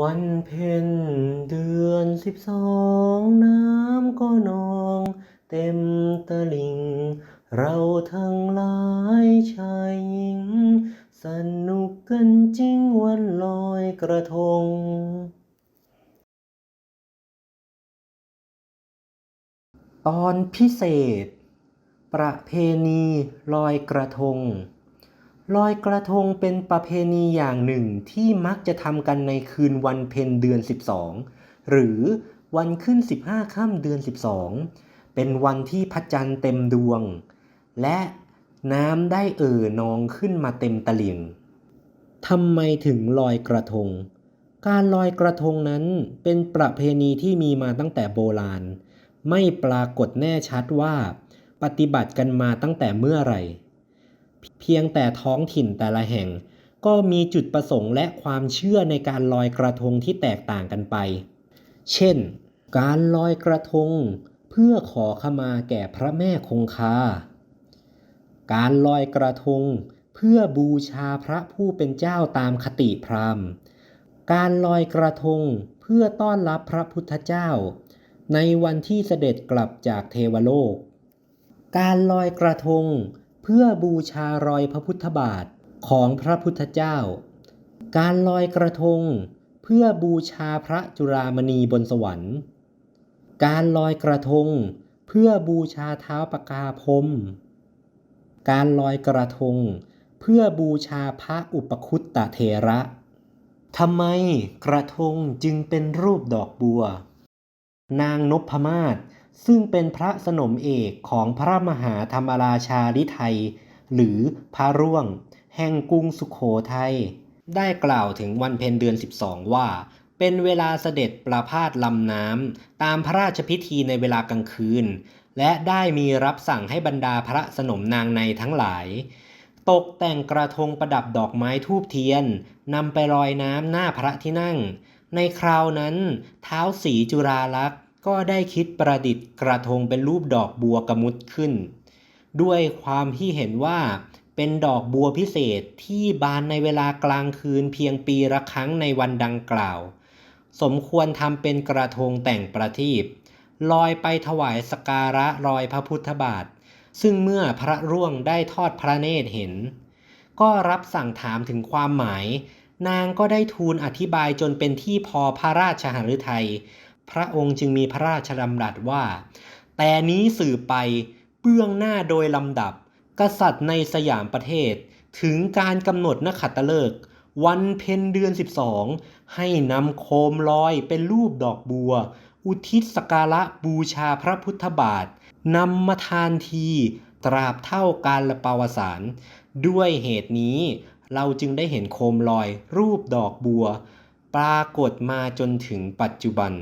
วันเพ็ญเดือนสิบสองน้ำก็นอง เต็มตลิ่งเราทั้งหลายชายหญิง สนุกกันจริงวันลอยกระทงตอนพิเศษ ประเพณีลอยกระทง ลอยกระทงเป็นประเพณีอย่างหนึ่งที่มักจะทำกันในคืนวันเพ็ญเดือน 12 หรือวันขึ้น 15ค่ำเดือน 12 เป็นวันที่พระจันทร์เต็มดวง และน้ำได้เอ่อนองขึ้นมาเต็มตลิ่งทำไมถึงลอยกระทง การลอยกระทงนั้นเป็นประเพณีที่มีมาตั้งแต่โบราณ ไม่ปรากฏแน่ชัดว่า ปฏิบัติกันมาตั้งแต่เมื่อไหร่ เพียงแต่ท้องถิ่นแต่ละแห่ง ก็มีจุดประสงค์และความเชื่อในการลอยกระทงที่แตกต่างกันไป เช่น การลอยกระทง เพื่อขอขมาแก่พระแม่คงคา การลอยกระทง เพื่อบูชาพระผู้เป็นเจ้าตามคติพราหมณ์ การลอยกระทงเพื่อต้อนรับพระพุทธเจ้า ในวันที่เสด็จกลับจากเทวโลก การลอยกระทง เพื่อบูชารอยพระพุทธบาทของพระพุทธเจ้า การลอยกระทง เพื่อบูชาพระจุฬามณีบนสวรรค์ การลอยกระทง เพื่อบูชาเท้าปกาพรมการลอยกระทง เพื่อบูชาพระอุปคุตตเถระทำไมกระทงจึงเป็นรูปดอกบัว นางนพมาศ ซึ่งเป็นพระสนมเอกของพระมหาธรรมราชาลิไทย หรือพระร่วง แห่งกรุงสุขโขทัยได้กล่าวถึงวันเพ็ญเดือน 12 ว่า เป็นเวลาเสด็จประพาสลำน้ำตามพระราชพิธีในเวลากลางคืน และได้มีรับสั่งให้บรรดาพระสนมนางในทั้งหลาย ตกแต่งกระทงประดับดอกไม้ทูบเทียนนำไปลอยน้ำหน้าพระที่นั่ง ในคราวนั้น เท้าสีจุฬาลักษ ก็ได้คิดประดิษฐ์กระทงเป็นรูปดอกบัวกระมุดขึ้น ด้วยความที่เห็นว่าเป็นดอกบัวพิเศษที่บานในเวลากลางคืนเพียงปีละครั้งในวันดังกล่าว สมควรทำเป็นกระทงแต่งประทีปลอยไปถวายสการะรอยพระพุทธบาท ซึ่งเมื่อพระร่วงได้ทอดพระเนตรเห็น ก็รับสั่งถามถึงความหมาย นางก็ได้ทูลอธิบายจนเป็นที่พอพระราชหฤทัย พระองค์จึงมีพระราชดำรัสว่า แต่นี้สื่อไปเบื้องหน้าโดยลำดับ กษัตริย์ในสยามประเทศ ถึงการกำหนดนขัตฤกษ์วันเพ็ญเดือน 12 ให้นำโคมลอยเป็นรูปดอกบัว อุทิศสกการะบูชาพระพุทธบาทนำมาทานทีตราบเท่าการละปาวสาร ด้วยเหตุนี้เราจึงได้เห็นโคมลอยรูปดอกบัว ปรากฏมาจนถึงปัจจุบัน